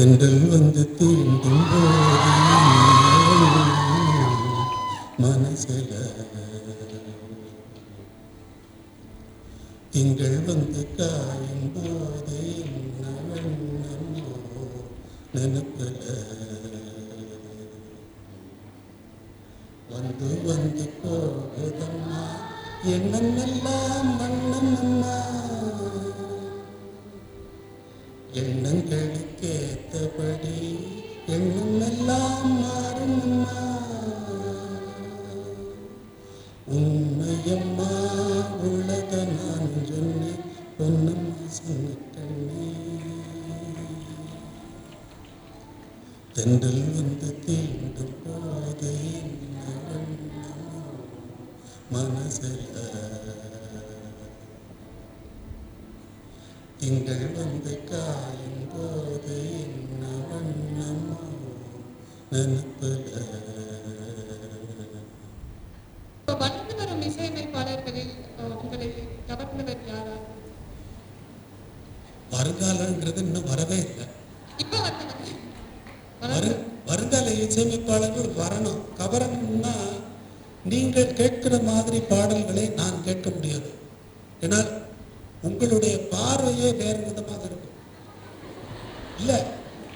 தென்றல் வந்து தீண்டும் போது மனசில திங்கள் வந்து காயும் போது என்ன வந்து வந்து போகுதம்மா. எண்ணமெல்லாம் வண்ணமம்மா எண்ணம் எல்லாம் மாறுமம்மா உண்மையம்மா உள்ளத நான் சொன்னேன் பொன்னம்மா சொன்னே கண்ணே தென்றல் வந்து தீண்டும் திங்கள் வந்து காயும் போது என்ன வண்ணமோ வளர்ந்து வரும் இசையமைப்பாளர்களில் உங்களை கவர்ந்தவர் யாரா வருங்காலங்கிறது இன்னும் வரவே இல்லை. இப்ப வரு வருங்கால இசையமைப்பாளர்கள் வரணும். கவரணும்னா நீங்கள் கேட்கிற மாதிரி பாடல் நான் கேட்க முடியாது ஏன்னா உங்களுடைய பார்வையே வேறு விதமாக இருக்கும் இல்லை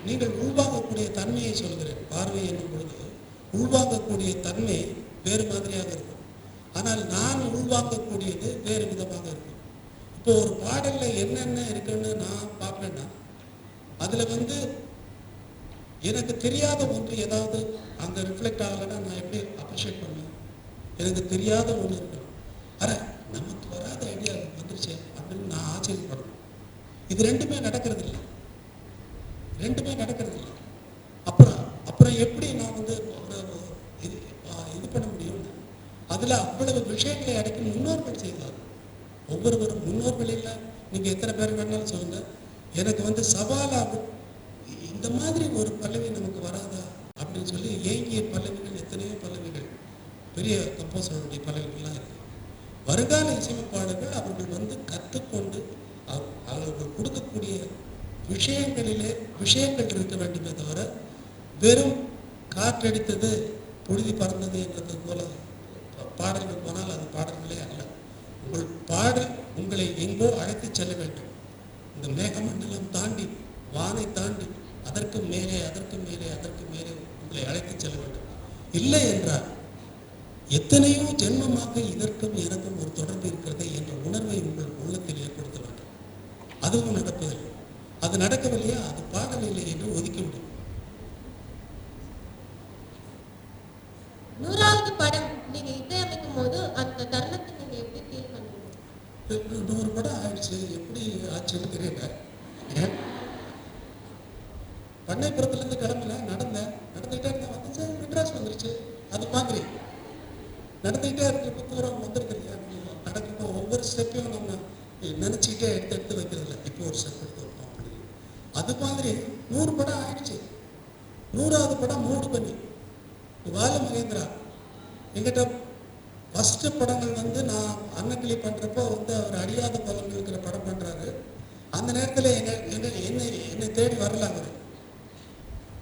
நீங்கள் உள்வாங்கக்கூடிய தன்மையை சொல்கிறேன் பார்வை என்னும் பொழுது உள்வாங்கக்கூடிய தன்மை வேறு மாதிரியாக இருக்கும் ஆனால் நான் உள்வாங்கக்கூடியது வேறு விதமாக இருக்கும் இப்போ ஒரு பாடல்ல என்னென்ன இருக்குன்னு நான் பார்ப்பேன்னா அதுல வந்து எனக்கு தெரியாத ஒன்று ஏதாவது அங்க ரிஃப்ளெக்ட் ஆகலைன்னா நான் எப்படி அப்ரிஷியேட் பண்ணுவேன்? எனக்கு தெரியாத ஒன்று இருக்கணும் அட நமக்கு வராத ஐடியா வந்துருச்சு அப்படின்னு நான் ஆச்சரியப்படணும். இது ரெண்டுமே நடக்கிறது இல்லை ரெண்டுமே நடக்கிறது இல்லை அப்புறம் அப்புறம் எப்படி நான் வந்து ஒரு இது ஆ, இது பண்ண முடியும் அதுல அவ்வளவு விஷயங்களை அடக்கி முன்னோர்கள் செய்தார் ஒவ்வொருவரும் முன்னோர்கள் நீங்கள் நீங்க எத்தனை பேர் வேணாலும் சொல்லுங்க. எனக்கு வந்து சவாலாக இந்த மாதிரி ஒரு பல்லவி நமக்கு வராதா அப்படின்னு சொல்லி ஏங்கிய பல்லவிகள் எத்தனையோ பல்லவிகள் பெரிய கம்போசருடைய பல்லவிகள்லாம் இருக்கு. வருங்கால இசையமைப்பாளர்கள் அவர்கள் வந்து கற்றுக்கொண்டு அவ- அவர்கள் கொடுக்கக்கூடிய விஷயங்களிலே விஷயங்கள் இருக்க வேண்டுமே தவிர வெறும் காற்றடித்தது புழுதி பறந்தது என்றது போல பாடல்கள் போனால் அது பாடல்களே அல்ல. உங்கள் பாடல் உங்களை எங்கோ அழைத்து செல்ல வேண்டும். இந்த மேகமண்டலம் தாண்டி வானை தாண்டி அதற்கு மேலே அதற்கு மேலே அதற்கு மேலே உங்களை அழைத்து செல்ல வேண்டும். இல்லை என்றால் எத்தனையோ ஜென்மமாக இதற்கும் எனக்கும் ஒரு தொடர்பு இருக்கிறது என்ற உணர்வை உங்கள் உள்ளத்தில் ஏற்படுத்த வேண்டும். அதுவும் அது நடக்கவில்லையா அது பாடவில்லை என்று ஒதுக்கிவிடும் நூறாவது படம் நீங்க இசையமைக்கும் போது அந்த தருணத்தை நீங்க எப்படி ஃபீல் பண்ணுவீங்க நூறு படம் ஆயிடுச்சு எப்படி ஆச்சுன்னு தெரியல ஏன்? பண்ணைப்புறத்துலேருந்து கிளம்பல. நடந்தேன். நடந்துகிட்டே இருந்தேன். வந்துச்சு. மெட்ராஸ் வந்துருச்சு. அது மாதிரி. நடந்துகிட்டே இருக்கிறப்ப தூரம் வந்துருது இல்லையா நடக்கிறப்ப ஒவ்வொரு ஸ்டெப்பையும் நம்ம நினச்சிக்கிட்டே எடுத்து எடுத்து வைக்கிறது இல்லை இப்போ ஒரு ஸ்டெப் எடுத்து வைப்போம் அது மாதிரி நூறு படம் ஆயிடுச்சு. நூறாவது படம் மூடு பண்ணி. பால மகேந்திரா எங்கிட்ட ஃபஸ்ட்டு படங்கள் வந்து நான் அன்னக்கிளி பண்ணுறப்போ வந்து அவர் அறியாத பலன் படம் அந்த நேரத்தில் எங்கள் எங்கள் என்னை என்னை தேடி வரல அவர்.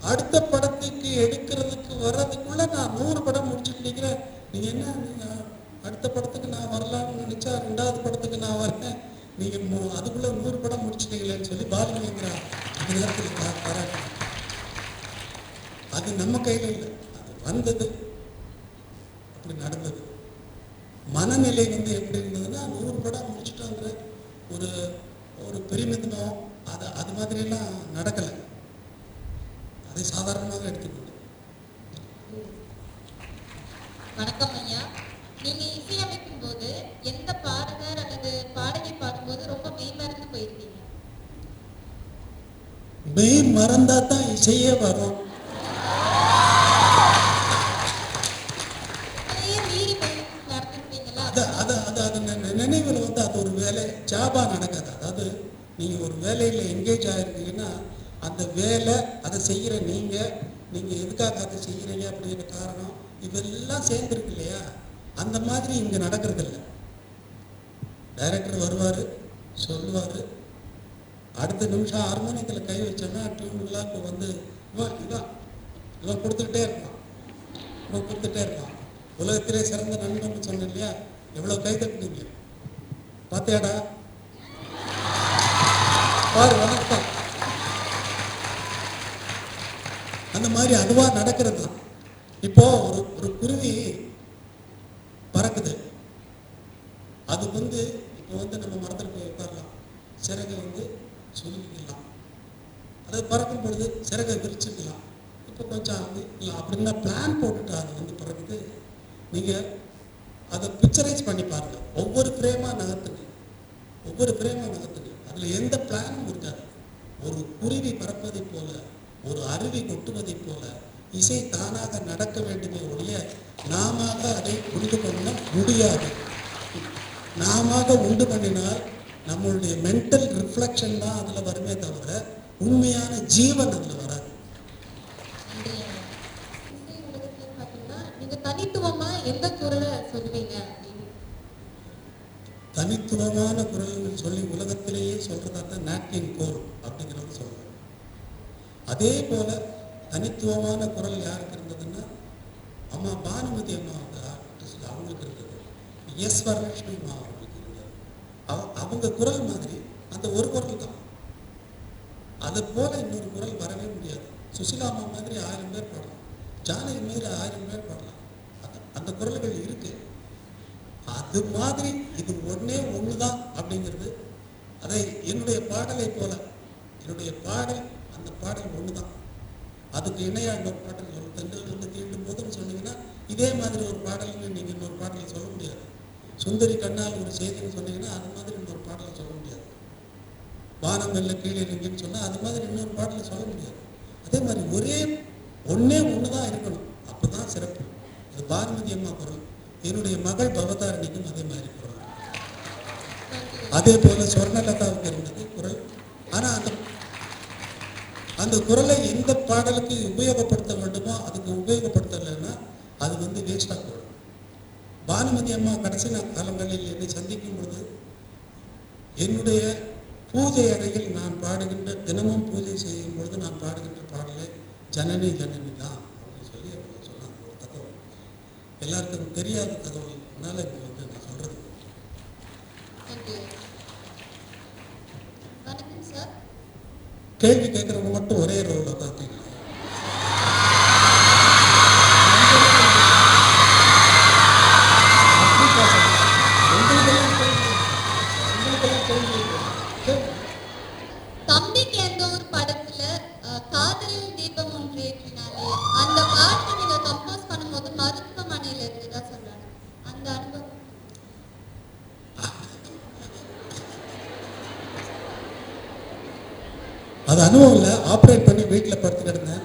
அடுத்த படத்துக்கு எடுக்கிறதுக்கு வர்றதுக்குள்ள நான் நூறு படம் முடிச்சுட்டு நிற்கிறேன் நீங்க என்ன நீங்க அடுத்த படத்துக்கு நான் வரலாம்னு நினைச்சா ரெண்டாவது படத்துக்கு நான் வரேன். நீங்க அதுக்குள்ள நூறு படம் முடிச்சிட்டீங்களேன்னு சொல்லி பாலமகேந்திரா அந்த நேரத்தில் பா- அது நம்ம கையில் இல்லை அது வந்தது அப்படி நடந்தது மனநிலை வந்து எப்படி இருந்ததுன்னா நூறு படம் முடிச்சுட்டோங்கிற ஒரு ஒரு பெருமிதம் அது மாதிரியெல்லாம் நடக்கலை. அதை சாதாரணமாக எடுத்துக்கொண்டு வணக்கம் ஐயா. நீங்க இசையமைக்கும் போது எந்த பாடகர் அல்லது பாடகை பாடும்போது ரொம்ப மெய்மறந்து போயிருக்கீங்க? மெய் மறந்தா தான் இசையே வரும் மெய் நினைவில் வந்து அது ஒரு வேலை. ஜாபா நடக்காது. அதாவது நீங்கள் ஒரு வேலையில் எங்கேஜ் ஆகிருந்தீங்கன்னா அந்த வேலை அதை செய்கிற நீங்கள் நீங்கள் எதுக்காக அதை செய்கிறீங்க அப்படிங்கிற காரணம் இதெல்லாம் சேர்ந்துருக்கு இல்லையா? அந்த மாதிரி இங்கே நடக்கிறது இல்லை டைரக்டர் வருவார் சொல்லுவார். அடுத்த நிமிஷம் ஹார்மோனியத்தில் கை வச்சோன்னா டியூன்லாம் இப்போ வந்து இவன் இதான் இவன் கொடுத்துக்கிட்டே இருப்பான் இவன் கொடுத்துட்டே இருப்பான் உலகத்திலே சிறந்த நண்பன் சொன்னேன் இல்லையா? எவ்வளோ கை தட்டுனீங்க? பார்த்தியாடா? பாரு வணக்கம். அந்த மாதிரி அதுவா நடக்கிறது. இப்போ ஒரு ஒரு குருவி பறக்குது. அது வந்து இப்போ வந்து நம்ம மரத்தில் போய் உட்காரலாம். சிறகை வந்து சொல்லிக்கலாம் அது பறக்கும் பொழுது சிறகை விரிச்சுக்கலாம். இப்போ கொஞ்சம் வந்து இல்லை அப்படின்னா பிளான் போட்டுட்டு அது வந்து பறக்குது. நீங்கள் அதை பிக்சரைஸ் பண்ணி பாருங்க. ஒவ்வொரு ஃப்ரேமாக நகர்த்துங்க. ஒவ்வொரு ஃப்ரேமாக நகர்த்துங்க. அதில் எந்த பிளானும் இருக்காது ஒரு குருவி பறப்பதைப் போல ஒரு அருவி கொட்டுவதைப் போல இசை தானாக நடக்க வேண்டுமே ஒழிய நாம அதை உண்டு பண்ண முடியாது. நாம உண்டு பண்ணினால் நம்மளுடைய மென்டல் ரிஃப்ளெக்ஷன் தான் அதில் வருமே தவிர உண்மையான ஜீவன் அதில் வராது. நீங்க தனித்துவமா எந்த குரலை சொல்லுவீங்க? தனித்துவமான குரல் சொல்லி உலகத்திலேயே சொல்றதா தான் நாட்டின் கோர் அப்படிங்கிறது சொல்றோம் அதே போல தனித்துவமான குரல் யாருக்கு இருந்ததுன்னா அம்மா பானுமதி அம்மா ஆர்டிஸ்ட் அவங்களுக்கு இருந்தது. எஸ் வரலட்சுமி அம்மா அவங்களுக்கு இருந்தது. அவ- அவங்க குரல் மாதிரி அந்த ஒரு குரல் தான். அது போல இன்னொரு குரல் வரவே முடியாது. சுசிலா அம்மா மாதிரி ஆயிரம் பேர் பாடலாம். ஜானகி மாதிரி ஆயிரம் பேர் பாடலாம். அந்த- அந்த குரல்கள் இருக்கு. அது மாதிரி இது ஒண்ணே ஒண்ணுதான் அப்படிங்கிறது. அதை என்னுடைய பாடலை போல என்னுடைய பாடல் அந்த பாடல் ஒண்ணுதான். அதுக்கு இணையா இன்னொரு பாடல் சொல்லும் தென்றல் வந்து தீண்டும் போதுன்னு சொன்னீங்கன்னா இதே மாதிரி ஒரு பாடல்னு நீங்க இன்னொரு பாடலை சொல்ல முடியாது. சுந்தரி கண்ணால் ஒரு செய்தின்னு சொன்னீங்கன்னா அது மாதிரி இன்னொரு பாடலை சொல்ல முடியாது. வானம் வெல்ல கீழே இருங்கன்னு சொன்னா அது மாதிரி இன்னொரு பாடலை சொல்ல முடியாது. அதே மாதிரி ஒரே ஒன்றே ஒன்று தான் இருக்கணும். அப்பதான் சிறப்பு. அது பாரதி அம்மா குரல். என்னுடைய மகள் பவதாரணிக்கும் அதே மாதிரி குரல். அதே போல சொர்ணலதாவுக்கு இருந்தது குரல். ஆனா அந்த அந்த குரலை எந்த பாடலுக்கு உபயோகப்படுத்த வேண்டுமோ அதுக்கு உபயோகப்படுத்தலைன்னா அது வந்து வேஸ்டாக போடும் பானுமதி அம்மா கடைசி நான் காலங்களில் என்னை சந்திக்கும் பொழுது என்னுடைய பூஜை அறையில் நான் பாடுகின்ற தினமும் பூஜை செய்யும் பொழுது நான் பாடுகின்ற பாடலை ஜனனி ஜனனி தான் அப்படின்னு சொல்லி அவங்க சொன்னாங்க ஒரு தகவல் எல்லாருக்கும் தெரியாத தகவல்னால இப்போ வந்து நான் சார் கேள்வி கேட்குறவங்க மட்டும் ஒரே ரோவில் உட்காந்துங்க வீட்டில் படுத்து கிடந்தேன்.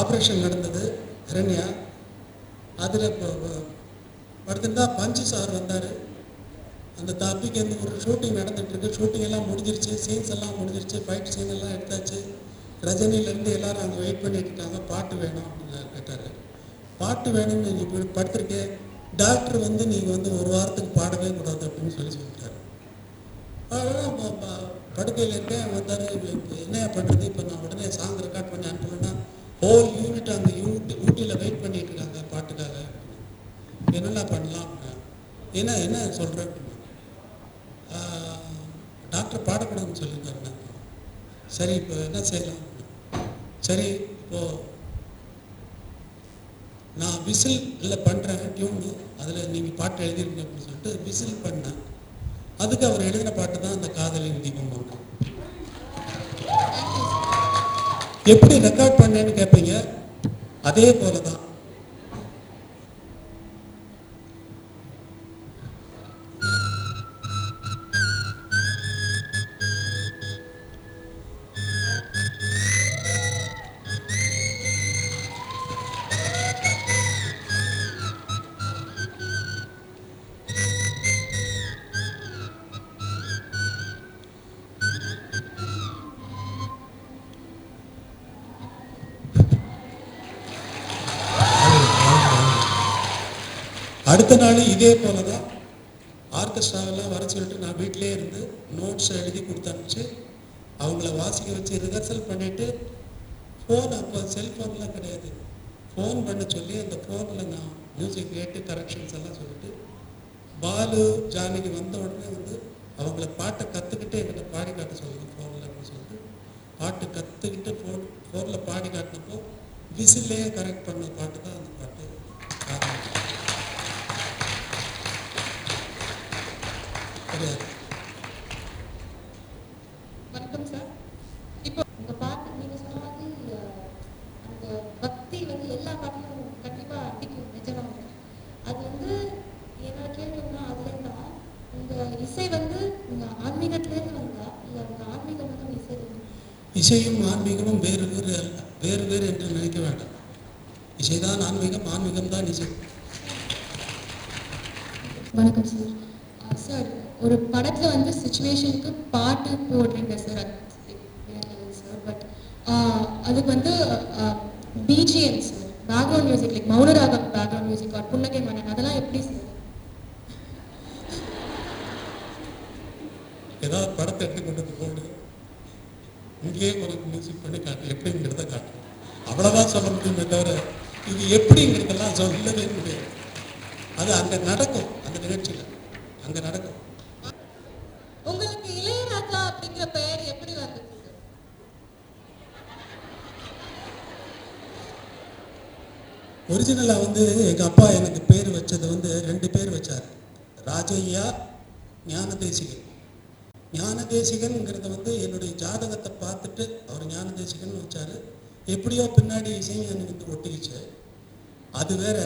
ஆப்ரேஷன் நடந்தது. ஹரண்யா அதில் படுத்திருந்தா பஞ்சு சார் வந்தார். அந்த டாபிக் வந்து ஒரு ஷூட்டிங் நடந்துட்டு ஷூட்டிங் எல்லாம் முடிஞ்சிருச்சு. சீன்ஸ் எல்லாம் முடிஞ்சிருச்சு. ஃபைட் சீன் எல்லாம் எடுத்தாச்சு. ரஜினிலேருந்து எல்லாரும் அங்கே வெயிட் பண்ணிட்டு இருக்காங்க பாட்டு வேணும் அப்படின்னு கேட்டார். பாட்டு வேணும்னு நீங்கள் இப்படி படுத்திருக்கேன் டாக்டர் வந்து நீங்கள் வந்து ஒரு வாரத்துக்கு பாடவே கூடாது அப்படின்னு சொல்லி சொல்லிட்டார். அதெல்லாம் படுக்கையில் இருக்கேன் வந்தார் என்ன பண்ணுறது இப்போ நான் உடனே சாங் ரெக்கார்ட் பண்ணி அனுப்பலைன்னா ஹோல் யூனிட் அங்கே யூனிட் ஊட்டியில் வெயிட் பண்ணிட்டு இருக்காங்க பாட்டுக்காக. என்னெல்லாம் பண்ணலாம்? என்ன என்ன சொல்கிறேன் டாக்டர் பாடக்கூடாதுன்னு சொல்லியிருக்காரு சரி இப்போ என்ன செய்யலாம்? சரி இப்போது நான் விசில் பண்ணுறேன் டியூனு அதில் நீங்கள் பாட்டு எழுதிருங்க அப்படின்னு சொல்லிட்டு விசில் பண்ணேன். அதுக்கு அவர் எழுதின பாட்டு தான் அந்த காதலின் தீபம் ஒன்று எப்படி ரெக்கார்ட் பண்ணேன்னு கேட்பீங்க அதே போல தான் இதே போல தான் ஆர்கெஸ்ட்ராவெல்லாம் வர சொல்லிட்டு நான் வீட்டிலே இருந்து நோட்ஸ் எழுதி கொடுத்து அனுப்பிச்சு அவங்கள வாசிக்க வச்சு ரிஹர்சல் பண்ணிவிட்டு ஃபோன் அப்போ செல்ஃபோன்லாம் கிடையாது. ஃபோன் பண்ண சொல்லி அந்த ஃபோனில் நான் மியூசிக் கேட்டு கரெக்ஷன்ஸ் எல்லாம் சொல்லிட்டு பாலு ஜானகி வந்த உடனே வந்து அவங்கள பாட்டை கற்றுக்கிட்டு என்கிட்ட பாடி காட்ட சொல்லுங்க ஃபோனில் அப்படின்னு சொல்லிட்டு பாட்டு கற்றுக்கிட்டு ஃபோன் ஃபோனில் பாடி காட்டினப்போ விசிலே கரெக்ட் பண்ண பாட்டு தான் அந்த பாட்டு. கிடையாது. வணக்கம் சார் இப்போ உங்க பாட்டு நீங்க சொன்ன மாதிரி அந்த பக்தி வந்து எல்லா பாட்டிலும் கண்டிப்பா அடிக்கும் நிஜமாக அது வந்து என்னோட கேள்வி அதுல இருந்தா உங்க இசை வந்து உங்க ஆன்மீகத்திலேருந்து வந்தா இல்ல உங்க ஆன்மீகம் வந்து இசை இசையும் ஆன்மீகமும் வேறு வேறு வேறு வேறு என்று நினைக்க வேண்டாம். இசைதான் ஆன்மீகம் ஆன்மீகம் தான் இசை வணக்கம் சார் சார் ஒரு படத்துல வந்து சுச்சுவேஷனுக்கு பாட்டு போடுறீங்க சார் சார் பட் அதுக்கு வந்து BGM sir background music like Mounaragam background music or Punnagai Mannan அதெல்லாம் எப்படி சார் ஏதாவது படத்தை எடுத்து கொண்டு வந்து போடு. இங்கேயே உனக்கு மியூசிக் பண்ணி காட்டு. எப்படிங்கிறத காட்டு. அவ்வளோதான் சொல்ல முடியுமே தவிர இது எப்படிங்கிறதெல்லாம் சொல்லவே முடியாது. அது அங்கே நடக்கும். ஒரிஜினலாக வந்து எங்கள் அப்பா எனக்கு பேர் வச்சது வந்து ரெண்டு பேர் வச்சார். ராஜையா ஞானதேசிகன். ஞானதேசிகன்ங்கிறத வந்து என்னுடைய ஜாதகத்தை பார்த்துட்டு அவர் ஞானதேசிகன் வச்சார். எப்படியோ பின்னாடி இசைஞானி வந்து ஒட்டிக்கிச்சு. அது வேற.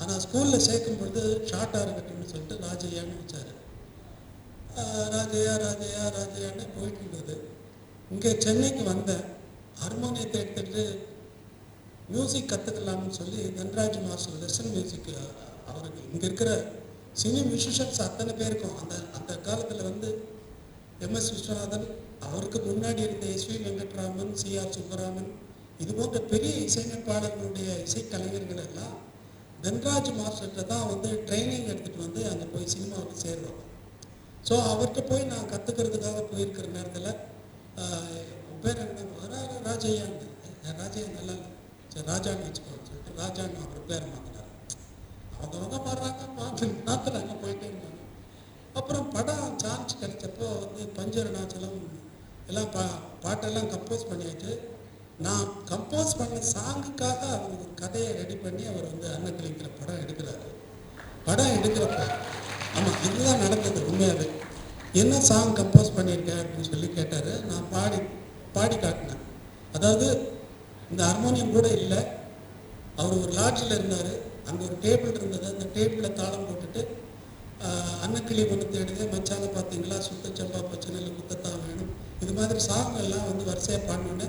ஆனால் ஸ்கூலில் சேர்க்கும் பொழுது ஷார்ட்டாக இருக்கட்டும்னு சொல்லிட்டு ராஜையான்னு வச்சார். ராஜையா ராஜையா ராஜையான்னு போயிட்டு இருந்தது. இங்கே சென்னைக்கு வந்தேன். ஹார்மோனியத்தை எடுத்துகிட்டு மியூசிக் கற்றுக்கலாம்னு சொல்லி தன்ராஜ் மாஸ்டர் வெஸ்டர்ன் மியூசிக் அவருக்கு இங்கே இருக்கிற சினி மியூசிஷியன்ஸ் அத்தனை பேருக்கும் அந்த அந்த காலத்தில் வந்து எம்எஸ் விஸ்வநாதன் அவருக்கு முன்னாடி இருந்த S V Venkatraman C R Subbaraman இது போன்ற பெரிய இசையமைப்பாளர்களுடைய இசைக்கலைஞர்கள் எல்லாம் தன்ராஜ் மாஸ்டர்கிட்ட தான் வந்து ட்ரைனிங் எடுத்துகிட்டு வந்து அங்கே போய் சினிமாவுக்கு சேருவாங்க ஸோ அவர்கிட்ட போய் நான் கற்றுக்கிறதுக்காக போயிருக்கிற நேரத்தில் பேர் என்ன? ரா- ராஜையான்னு ராஜையா நல்லா இல்லை. சரி ராஜாங்க வச்சுக்கோன்னு சொல்லிட்டு ராஜாங்க அவர் பேர் மாற்றினார் அவங்க பாடுறாங்க மாற்று மாற்றுறாங்க போயிட்டே இருந்தாங்க. அப்புறம் படம் சான்ஸ் கிடைச்சப்போ வந்து பஞ்சரணாச்சலம் எல்லாம் பா பாட்டெல்லாம் கம்போஸ் பண்ணியாச்சு. நான் கம்போஸ் பண்ண சாங்குக்காக அவர் ஒரு கதையை ரெடி பண்ணி அவர் வந்து அன்னக்கிளிங்கிற படம் எடுக்கிறாரு. படம் எடுக்கிறப்ப ஆமாம் இதுதான் நடந்தது உண்மையாகவே என்ன சாங் கம்போஸ் பண்ணியிருக்கேன் அப்படின்னு சொல்லி கேட்டார். நான் பாடி பாடி காட்டினேன். அதாவது இந்த ஹார்மோனியம் கூட இல்லை. அவர் ஒரு லாட்ஜில் இருந்தார். அங்கே ஒரு டேபிள் இருந்தது. அந்த டேபிளில் தாளம் போட்டுட்டு அன்னக்கிளி ஒன்று தேடுது மச்சால பார்த்தீங்களா சுத்த சம்பா இல்லை குத்தத்தான் வேணும். இது மாதிரி சாங்கெல்லாம் வந்து வரிசையாக பாடினோன்னே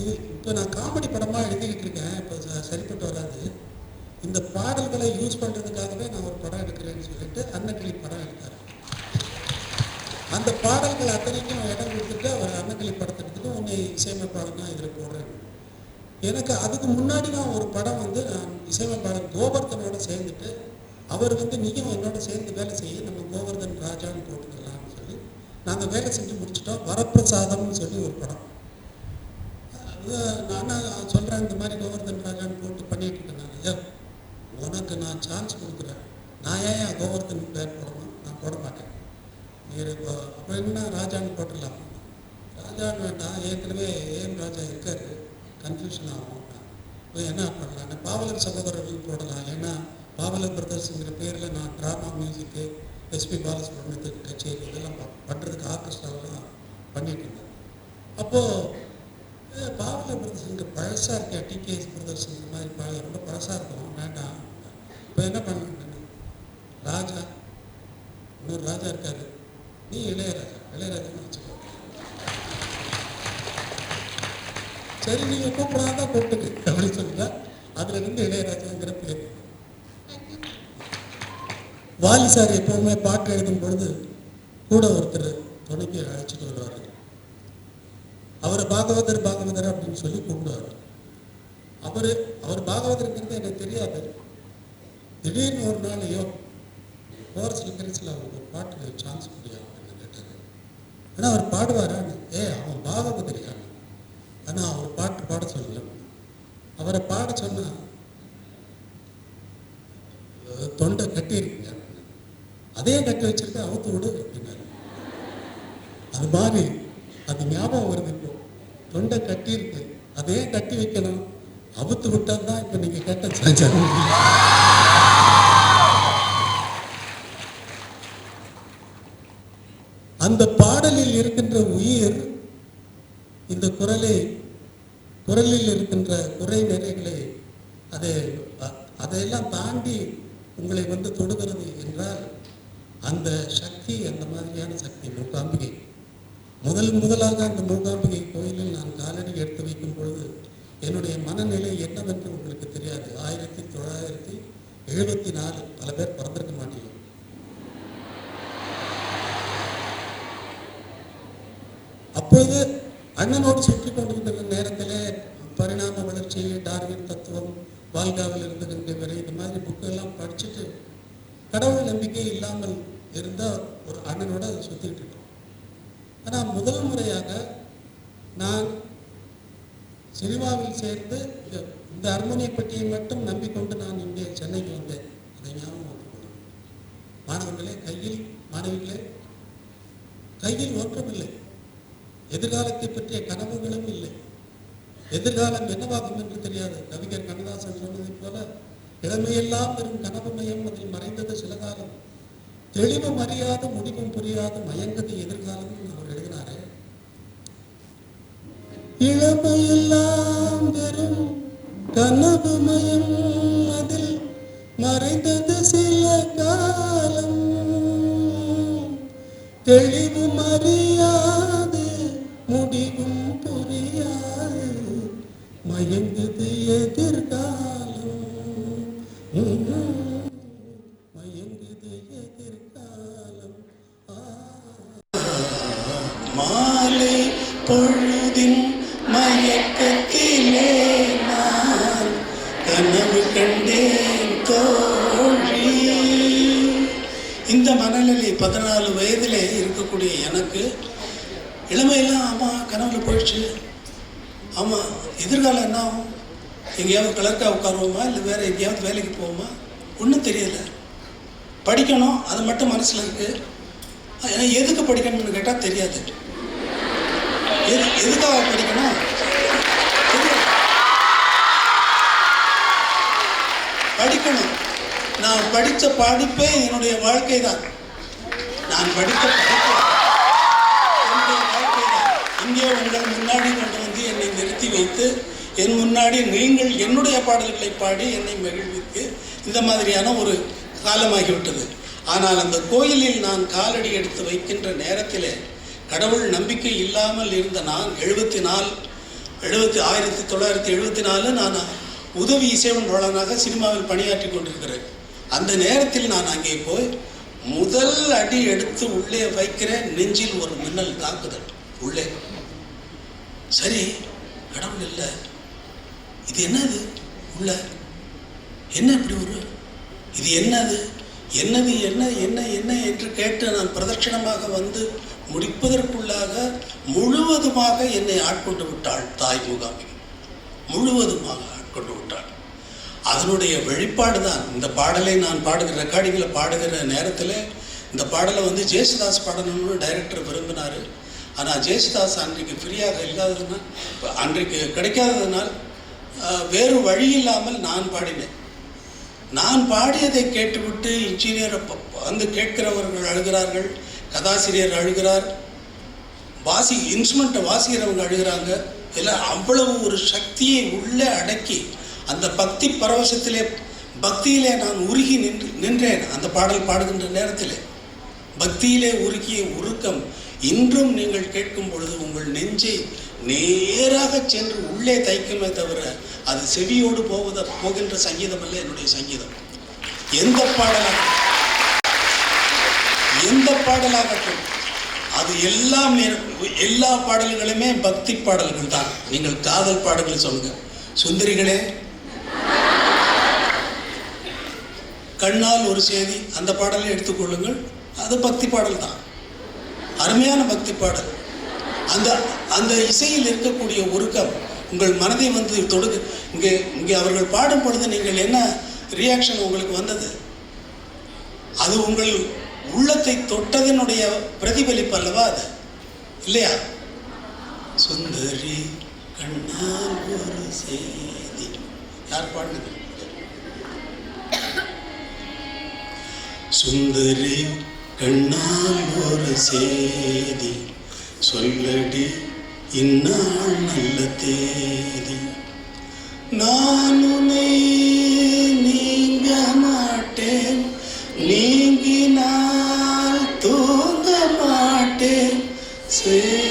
இது இப்போ நான் காமெடி படமாக எழுதிக்கிட்டு இருக்கேன். இப்போ சரிப்பட்டு வராது. இந்த பாடல்களை யூஸ் பண்ணுறதுக்காகவே நான் ஒரு படம் எடுக்கிறேன்னு சொல்லிட்டு அன்னக்கிளி படம் எடுத்தார். அந்த பாடல்கள் அத்தனைக்கும் இடம் கொடுத்துட்டு அவர் அன்னக்கிளி படத்தை எடுத்துட்டு உன்னை இசையமைப்பாளர் தான் இதில் போடுறேன். எனக்கு அதுக்கு முன்னாடி நான் ஒரு படம் வந்து நான் இசையமைப்பாளர் கோவர்தனோட சேர்ந்துட்டு அவர் வந்து நீயும் என்னோட சேர்ந்து வேலை செய்ய நம்ம கோவர்தன் ராஜான்னு போட்டுக்கலாம்னு சொல்லி நாங்கள் வேலை செஞ்சு முடிச்சிட்டோம். வரப்பிரசாதம்னு சொல்லி ஒரு படம். அது நான் சொல்கிறேன் இந்த மாதிரி கோவர்தன் ராஜான்னு போட்டு பண்ணிட்டு இருக்கேன் நான் ஐயா. உனக்கு நான் சான்ஸ் கொடுக்குறேன். நான் ஏன் என் கோவர்தன் பேர் போடணும்? நான் போட மாட்டேன். நீர் இப்போ அப்போ என்ன? ராஜான்னு போட்டுடலாம். ராஜான்னு வேண்டாம். ஏற்கனவே ஏன் ராஜா இருக்காரு. கன்ஃபியூஷன் ஆகும் இப்போ என்ன பண்ணலாம் பாவலர் சகோதரர்கள் போடலாம் ஏன்னா பாவலர் பிரதர்ஸுங்கிற பேரில் நான் ட்ராமா மியூசிக்கு எஸ்பி பாலசுப்ரமணியத்துக்கு கச்சேரி இதெல்லாம் ப- பண்ணுறதுக்கு ஆர்கெஸ்ட்ராவெல்லாம் பண்ணிட்டு இருந்தேன் அப்போது பாவலர் பிரதர்ஸுங்க பழசாக இருக்கா டிகேஎஸ் பிரதர்ஸ் இந்த மாதிரி ப ரொம்ப பழசாக இருக்கும் வேண்டாம் இப்போ என்ன பண்ண ராஜா இன்னொரு ராஜா இருக்காரு நீ இளையராஜா இளையராஜான்னு வச்சுக்கோ சரி நீங்கள் கூப்பிடாத கூப்பிட்டுக்கு அப்படின்னு சொல்லுங்க அதுல இருந்து இளையராஜாங்கிற பேர். வாலி சார் எப்பவுமே பாட்டு எழுதும் பொழுது கூட ஒருத்தர் துணைக்கு அழைச்சிட்டு வருவார். அவரை பாகவதர் பாகவதர் அப்படின்னு சொல்லி கூப்பிடுவார். அவர் அவர் பாகவதருங்கிறது எனக்கு தெரியாது. திடீர்னு ஒரு நாள் ஐயோ கோரஸில் கரிசில் அவருக்கு ஒரு பாட்டு சான்ஸ் முடியாது அப்படின்னு கேட்டார். ஆனால் அவர் பாடுவாரான்னு ஏ அவன் பாகவதரியான் ஆனால் அவர் பாட்டு பாட சொல்லல. அவரை பாட சொன்னா தொண்டை கட்டி இருக்குங்க. அதே கட்டி வச்சுட்டு அவுத்து விடு அப்படின்னாரு. அது மாதிரி அது ஞாபகம் வருது இப்போ. தொண்டை கட்டி இருக்கு அதே கட்டி வைக்கணும். அவுத்து விட்டால் தான் இப்போ நீங்கள் கேட்ட சஞ்சலம். அந்த பாடலில் இருக்கின்ற உயிர் இந்த குரலை குரலில் இருக்கின்ற குறை நிறைகளை அதை அதையெல்லாம் தாண்டி உங்களை வந்து தொடுகிறது என்றால் அந்த சக்தி அந்த மாதிரியான சக்தி மூகாம்பிகை. முதல் முதலாக அந்த மூகாம்பிகை கோயிலில் நான் காலடி எடுத்து வைக்கும் பொழுது என்னுடைய மனநிலை என்னவென்று உங்களுக்கு தெரியாது. ஆயிரத்தி தொள்ளாயிரத்தி எழுபத்தி நாலு பல பேர் பிறந்திருக்க மாட்டீங்க. அப்போது அண்ணனோடு சுற்றி கொண்டிருக்கிற நேரத்தில் பரிணாம வளர்ச்சி டார்வின் தத்துவம் வால்காவில் இருந்துகின்ற வரை இது மாதிரி புக்கெல்லாம் படிச்சுட்டு கடவுள் நம்பிக்கை இருந்தால் ஒரு அண்ணனோட சுற்றிக்கிட்டு இருக்கோம். ஆனால் முதல் முறையாக நான் சினிமாவில் சேர்ந்து இந்த இந்த அரண்மனை பெட்டியை மட்டும் நம்பிக்கொண்டு நான் இங்கே சென்னைக்கு வந்தேன். அதை ஞாபகம் வைத்துக்கொள்ளுங்கள். மாணவர்களே கையில் மாணவிகளே கையில் ஒன்றுமில்லை எதிர்காலத்தை பற்றிய கனவுகளும் இல்லை. எதிர்காலம் என்னவாகும் என்று தெரியாது. கவிஞர் கண்ணதாசன் சொன்னதைப் போல இளமையெல்லாம் வெறும் கனவு மையம் அதில் மறைந்தது சில காலம். தெளிவும் அறியாத முடிவும் புரியாத மயங்கது எதிர்காலம் அவர் எழுதினாரு. இளமையெல்லாம் வெறும் கனவு மயம் அதில் மறைந்தது சில காலம். தெளி பதினாலு இருக்கக்கூடிய எனக்கு இளமையெல்லாம் ஆமாம் கனவுல போயிடுச்சு. ஆமாம் எதிர்காலம் என்ன ஆகும்? எங்கேயாவது கிளர்க்கா உட்காருவோமா? இல்லை வேறு எங்கேயாவது வேலைக்கு போவோமா? ஒன்றும் தெரியலை. படிக்கணும் அது மட்டும் மனசில் இருக்கு. ஏன்னா எதுக்கு படிக்கணும்னு கேட்டால் தெரியாது. எது எதுக்காக படிக்கணும்? படிக்கணும். நான் படித்த படிப்பே என்னுடைய வாழ்க்கை தான் நான் படித்த என்னுடைய வாழ்க்கை இங்கே உங்கள் முன்னாடி கொண்டு வந்து என்னை நிறுத்தி வைத்து என் முன்னாடி நீங்கள் என்னுடைய பாடல்களை பாடி என்னை மகிழ்வித்து இந்த மாதிரியான ஒரு காலமாகிவிட்டது. ஆனால் அந்த கோயிலில் நான் காலடி எடுத்து வைக்கின்ற நேரத்தில் கடவுள் நம்பிக்கை இல்லாமல் இருந்த நான் எழுபத்தி நாலு எழுபத்தி ஆயிரத்தி தொள்ளாயிரத்தி எழுபத்தி நாலு நான் உதவி இசையமைப்பாளனாக சினிமாவில் பணியாற்றி கொண்டிருக்கிறேன். அந்த நேரத்தில் நான் அங்கே போய் முதல் அடி எடுத்து உள்ளே வைக்கிற நெஞ்சில் ஒரு மின்னல் தாக்குதல். உள்ளே. சரி கடவுள் இல்லை. இது என்னது? உள்ள. என்ன இப்படி ஒரு? இது என்னது? என்னது என்ன என்ன என்ன என்று கேட்டு நான் பிரதட்சணமாக வந்து முடிப்பதற்குள்ளாக முழுவதுமாக என்னை ஆட்கொண்டு விட்டாள் தாய் முகாமி முழுவதுமாக ஆட்கொண்டு விட்டாள். அதனுடைய வெளிப்பாடு தான். இந்த பாடலை நான் பாடுகிற ரெக்கார்டிங்கில் பாடுகிற நேரத்தில் இந்த பாடலை வந்து ஜேசுதாஸ் பாடணும்னு டைரக்டர் விரும்பினார். ஆனால் ஜேசுதாஸ் அன்றைக்கு ஃப்ரீயாக இல்லாததுனால் அன்றைக்கு கிடைக்காததுனால் வேறு வழி இல்லாமல் நான் பாடினேன். நான் பாடியதை கேட்டுவிட்டு இன்ஜினியர் வந்து கேட்கிறவர்கள் அழுகிறார்கள் கதாசிரியர் அழுகிறார் வாசி இன்ஸ்ட்ருமெண்ட்டை வாசிக்கிறவங்க அழுகிறாங்க இதில் அவ்வளவு ஒரு சக்தியை உள்ளே அடக்கி அந்த பக்தி பரவசத்திலே பக்தியிலே நான் உருகி நின்று நின்றேன். அந்த பாடல் பாடுகின்ற நேரத்திலே பக்தியிலே உருகிய உருக்கம் இன்றும் நீங்கள் கேட்கும் பொழுது உங்கள் நெஞ்சை நேராக சென்று உள்ளே தைக்குமே தவிர அது செவியோடு போவத போகின்ற சங்கீதம் அல்ல என்னுடைய சங்கீதம். எந்த பாடலாக எந்த பாடலாகட்டும் அது எல்லாம் எல்லா பாடல்களுமே பக்தி பாடல்கள் தான். நீங்கள் காதல் பாடல்கள் சொல்லுங்க. சுந்தரிகளே கண்ணால் ஒரு செய்தி அந்த பாடலை எடுத்துக்கொள்ளுங்கள் அது பக்தி பாடல் தான். அருமையான பக்தி பாடல். அந்த அந்த இசையில் இருக்கக்கூடிய உருக்கம் உங்கள் மனதை வந்து தொடுக்கு இங்கே இங்கே அவர்கள் பாடும் பொழுது நீங்கள் என்ன ரியாக்ஷன் உங்களுக்கு வந்தது? அது உங்கள் உள்ளத்தை தொட்டதனுடைய பிரதிபலிப்பு அல்லவா அது? இல்லையா? சுந்தரி கண்ணால் ஒரு செய்தி. யார் பாடுனது? சுந்தரி கண்ணால் ஒரு செய்தி சொல்லடி இந்நாள் நல்ல தேதி. நான் உன்னை நீங்க மாட்டேன் நீங்கினால் தூங்க மாட்டேன். சே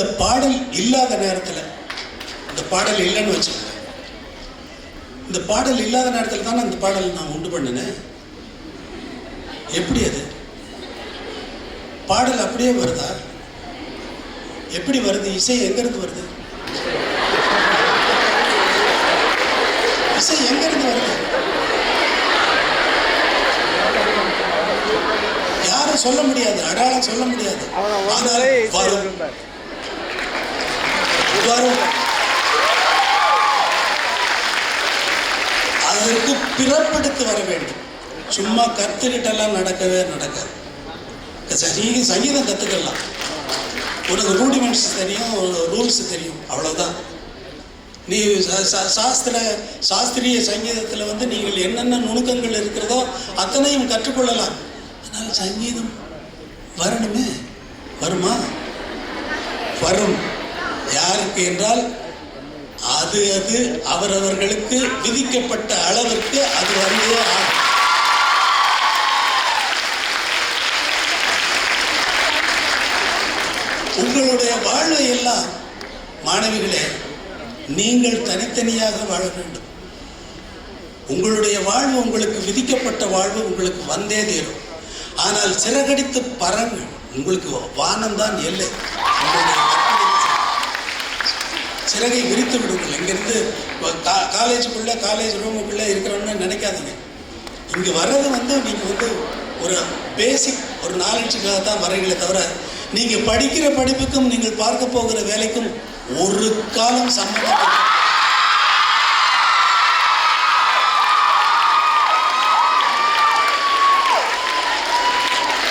இந்த பாடல் இல்லாத நேரத்தில் இந்த பாடல் இல்லைன்னு வச்சுக்கோங்க. இந்த பாடல் இல்லாத நேரத்தில் தானே அந்த பாடல் நான் உண்டு பண்ணினேன்? எப்படி அது? பாடல் அப்படியே வருதா? எப்படி வருது? இசை எங்கிருந்து வருது? இசை எங்கிருந்து வருது? யாரும் சொல்ல முடியாது. அடையாளம் சொல்ல முடியாது. ஆனால் வரும். வரும். அதற்கு பிறப்பெடுத்து வர வேண்டும். சும்மா கத்துக்கிட்டெல்லாம் நடக்கவே நடக்காது. சங்கீதம் சங்கீதம் கற்றுக்கலாம் உனக்கு ரூடிமெண்ட்ஸ் தெரியும் ரூல்ஸ் தெரியும். அவ்வளவுதான். நீ சாஸ்திர சாஸ்திரிய சங்கீதத்தில் வந்து நீங்கள் என்னென்ன நுணுக்கங்கள் இருக்கிறதோ அத்தனையும் கற்றுக்கொள்ளலாம். ஆனால் சங்கீதம் வரணுமே? வருமா? வரும். யாருக்கு என்றால் அது அது அவரவர்களுக்கு விதிக்கப்பட்ட அளவிற்கு அது வந்தே ஆகும். உங்களுடைய வாழ்வை எல்லாம் மாணவிகளே நீங்கள் தனித்தனியாக வாழ வேண்டும். உங்களுடைய வாழ்வு உங்களுக்கு விதிக்கப்பட்ட வாழ்வு உங்களுக்கு வந்தே தீரும். ஆனால் சிறகடித்து பறங்கள் உங்களுக்கு வானம்தான் எல்லை. உங்களுடைய சிறகை விரித்து விடுங்கள். இங்கிருந்து கா- காலேஜுக்குள்ள காலேஜ் ரூமுக்குள்ளே இருக்கிறோன்னு நினைக்காதீங்க. இங்கே வர்றது வந்து நீங்கள் வந்து ஒரு பேசிக் ஒரு நாலேஜுக்காக தான் வரீங்களே தவிர நீங்கள் படிக்கிற படிப்புக்கும் நீங்கள் பார்க்க போகிற வேலைக்கும் ஒரு காலம் சம்மந்தம்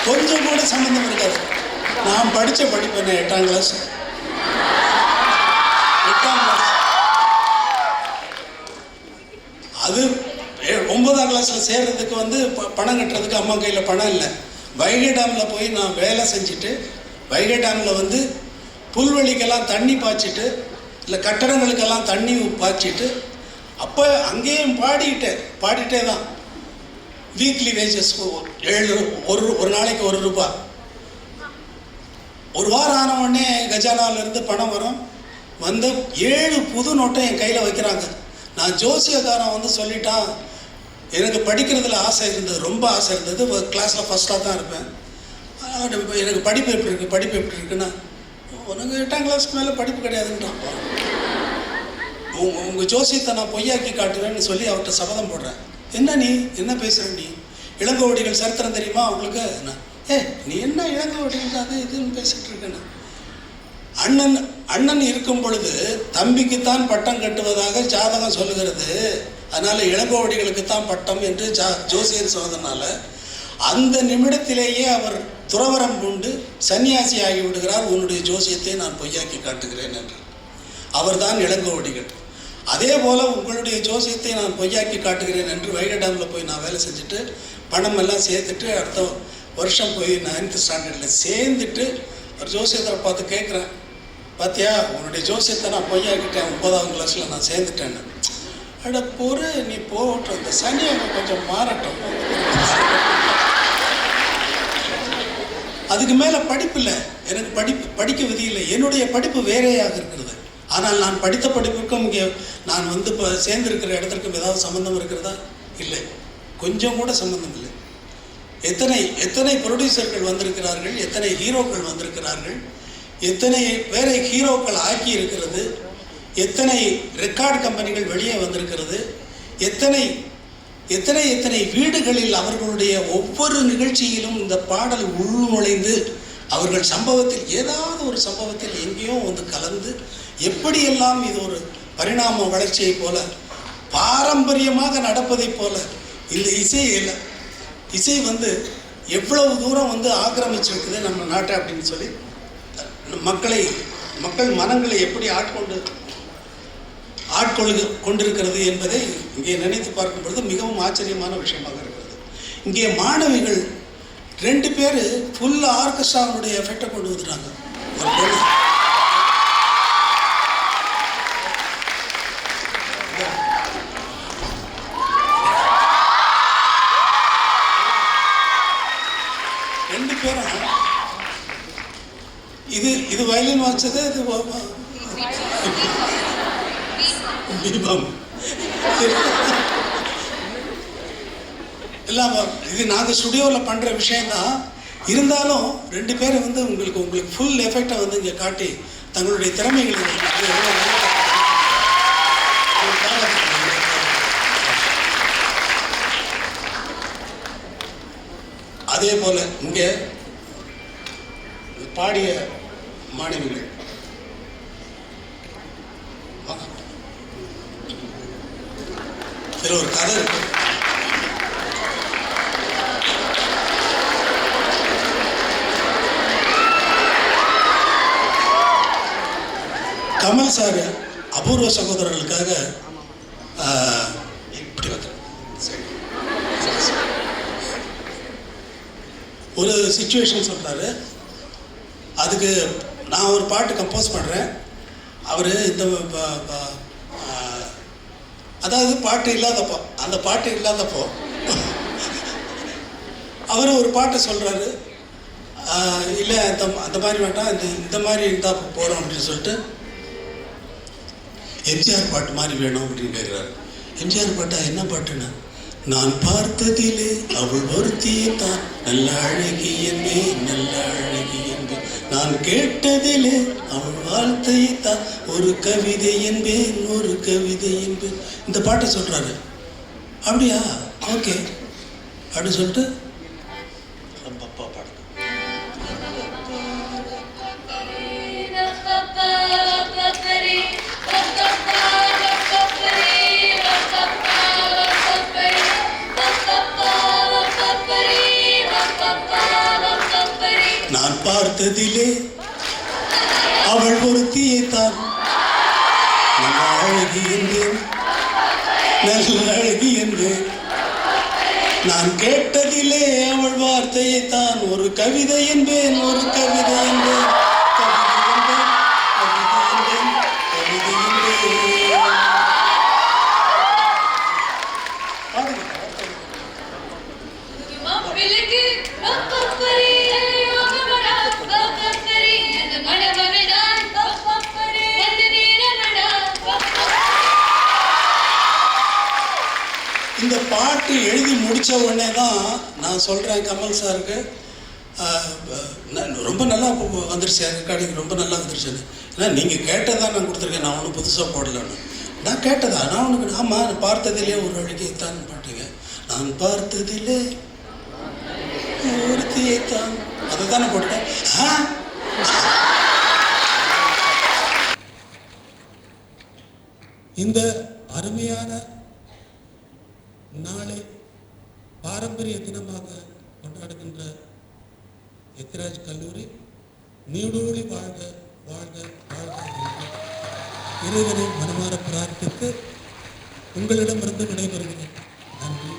கொஞ்சம் கூட சம்மந்தம் இருக்காது. நான் படித்த படிப்பு என்ன? எட்டாம் கிளாஸ் அது ஒன்பதாம் கிளாஸில் சேர்றதுக்கு வந்து பணம் கட்டுறதுக்கு அம்மா கையில் பணம் இல்லை. வைகை டேமில் போய் நான் வேலை செஞ்சுட்டு வைகை டேமில் வந்து புல்வெளிக்கெல்லாம் தண்ணி பாய்ச்சிட்டு இல்லை கட்டடங்களுக்கெல்லாம் தண்ணி பாய்ச்சிட்டு அப்போ அங்கேயும் பாடிக்கிட்டேன் பாடிட்டே தான். வீக்லி வேஜஸ் ஏழு ஒரு ஒரு நாளைக்கு ஒரு ரூபாய் ஒரு வாரம் ஆன உடனே கஜானாவிலேருந்து பணம் வரும். வந்து ஏழு புது நோட்டை என் கையில் வைக்கிறாங்க. நான் ஜோசியக்காரன் வந்து சொல்லிட்டான் எனக்கு படிக்கிறதுல ஆசை இருந்தது ரொம்ப ஆசை இருந்தது. கிளாஸில் ஃபஸ்ட்டாக தான் இருப்பேன். எனக்கு படிப்பு எப்படி இருக்குது படிப்பு எப்படி இருக்குன்னா உனக்கு எட்டாம் கிளாஸ்க்கு மேலே படிப்பு கிடையாதுன்றான். உங்கள் உங்கள் ஜோசியத்தை நான் பொய்யாக்கி காட்டுவேன்னு சொல்லி அவர்கிட்ட சபதம் போடுறேன். என்ன நீ? என்ன பேசுகிற நீ? இளங்கோவடிகள் சரித்திரம் தெரியுமா அவங்களுக்கு நான், ஏ நீ என்ன இளங்கோவடிகள் அது இதுன்னு பேசிகிட்டு இருக்கேன்னு அண்ணன் அண்ணன் இருக்கும் பொழுது தம்பிக்குத்தான் பட்டம் கட்டுவதாக ஜாதகம் சொல்லுகிறது. அதனால் இளங்கோவடிகளுக்கு தான் பட்டம் என்று ஜா ஜோசியர் சொன்னதுனால அந்த நிமிடத்திலேயே அவர் துறவரம் பூண்டு சன்னியாசி ஆகிவிடுகிறார் உன்னுடைய ஜோசியத்தை நான் பொய்யாக்கி காட்டுகிறேன் என்று. அவர்தான் இளங்கோவடிகள். அதே போல் உங்களுடைய ஜோசியத்தை நான் பொய்யாக்கி காட்டுகிறேன் என்று வைகடாமில் போய் நான் வேலை செஞ்சுட்டு பணம் எல்லாம் சேர்த்துட்டு அடுத்த வருஷம் போய் நைன்த் ஸ்டாண்டர்டில் சேர்ந்துட்டு ஒரு ஜோசியத்தை பார்த்து கேட்குறேன் பாத்தியா உன்னுடைய ஜோசியத்தை நான் பொய்யாக்கிட்டேன் ஒன்பதாம் கிளாஸில் நான் சேர்ந்துட்டேன்னு. அட பொறு நீ போகட்டும் இந்த சனி அவங்க கொஞ்சம் மாறட்டும். அதுக்கு மேலே படிப்பு இல்லை. எனக்கு படிப்பு படிக்க விதி இல்லை. என்னுடைய படிப்பு வேறையாக இருக்கிறது. ஆனால் நான் படித்த படிப்புக்கும் இங்கே நான் வந்து இப்போ சேர்ந்துருக்கிற இடத்திற்கும் ஏதாவது சம்மந்தம் இருக்கிறதா? இல்லை. கொஞ்சம் கூட சம்மந்தம் இல்லை. எத்தனை எத்தனை ப்ரொடியூசர்கள் வந்திருக்கிறார்கள் எத்தனை ஹீரோக்கள் வந்திருக்கிறார்கள் எத்தனை பேரை ஹீரோக்கள் ஆக்கி இருக்கிறது எத்தனை ரெக்கார்ட் கம்பெனிகள் வெளியே வந்திருக்கிறது எத்தனை எத்தனை எத்தனை வீடுகளில் அவர்களுடைய ஒவ்வொரு நிகழ்ச்சியிலும் இந்த பாடல் உள்நுழைந்து அவர்கள் சம்பவத்தில் ஏதாவது ஒரு சம்பவத்தில் எங்கேயோ வந்து கலந்து எப்படியெல்லாம் இது ஒரு பரிணாம வளர்ச்சியைப் போல பாரம்பரியமாக நடப்பதைப் போல இந்த இசையில் இசை வந்து எவ்வளவு தூரம் வந்து ஆக்கிரமிச்சிருக்குது நம்ம நாட்டை அப்படின்னு சொல்லி மக்களை மக்கள் மனங்களை எப்படி ஆட்கொண்டு ஆட்கொள்கு கொண்டிருக்கிறது என்பதை இங்கே நினைத்து பார்க்கும் பொழுது மிகவும் ஆச்சரியமான விஷயமாக இருக்கிறது. இங்கே மாணவிகள் ரெண்டு பேர் ஃபுல் ஆர்கெஸ்ட்ராவுடைய எஃபெக்டை கொண்டு வந்துட்டாங்க ஒரு பொண்ணு ரெண்டு பேரும் இது இது வயலின் இது வ- தீபம். எல்லாம் இது நாங்கள் ஸ்டுடியோவில் பண்ணுற விஷயந்தான் இருந்தாலும் ரெண்டு பேரும் வந்து உங்களுக்கு உங்களுக்கு ஃபுல் எஃபெக்டை வந்து இங்கே காட்டி தங்களுடைய திறமைகளை அதே போல இங்கே பாடிய மாணவிகள். இதில் ஒரு கதை இருக்கு. கமல் சார் அபூர்வ சகோதரர்களுக்காக இப்படி ஒரு சுச்சுவேஷன் சொல்கிறாரு அதுக்கு நான் ஒரு பாட்டு கம்போஸ் பண்ணுறேன் அவர் இந்த ப- அதாவது பாட்டு இல்லாதப்போ அந்த பாட்டு இல்லாதப்போ அவர் ஒரு பாட்டு சொல்கிறாரு இல்லை அந்த அந்த மாதிரி வேண்டாம் இந்த இந்த மாதிரி இருந்தால் போகிறோம் அப்படின்னு சொல்லிட்டு எம்ஜிஆர் பாட்டு மாதிரி வேணும் அப்படின்னு கேட்குறாரு எம்ஜிஆர் பாட்டா என்ன பாட்டுன்னா? நான் பார்த்ததிலே அவள் ஒருத்தியே தான் நல்ல அழகியன்னே நல்ல அழகி நான் கேட்டதிலே அவள் வார்த்தையை தான் ஒரு கவிதை என்பேன் ஒரு கவிதை என்பேன். இந்த பாட்டை சொல்றாரு. அப்படியா? ஓகே. அப்படின்னு சொல்லிட்டு பார்த்ததிலே அவள் ஒருத்தியைத்தான் நல்ல அழகி என்றேன் நல்ல அழகி என்றேன் நான் கேட்டதிலே அவள் வார்த்தையைத்தான். ஒரு கவிதை என்பேன் ஒரு கவிதை என்பேன். பாட்டு எழுதி முடித்த உடனே தான் நான் சொல்கிறேன் கமல் சாருக்கு. ரொம்ப நல்லா வந்துருச்சு ரெக்கார்டிங் ரொம்ப நல்லா வந்துருச்சுன்னு ஏன்னா நீங்கள் கேட்டதான் நான் கொடுத்துருக்கேன் நான் ஒன்றும் புதுசாக போடலன்னு. நான் கேட்டதா? நான் உனக்கு ஆமாம் நான் பார்த்ததிலே ஒரு அழகியத்தான் பாட்டுங்க. நான் பார்த்ததிலே ஒருத்தியைத்தான் அதை தானே. போட்டேன். ஆ? இந்த அருமையான நாளை பாரம்பரிய தினமாக கொண்டாடுகின்ற எத்திராஜ் கல்லூரி நீடூழி வாழ்க வாழ்க வாழ்க இறைவனை மனமாற பிரார்த்தித்து உங்களிடமிருந்து விடைபெறுகிறேன். நன்றி.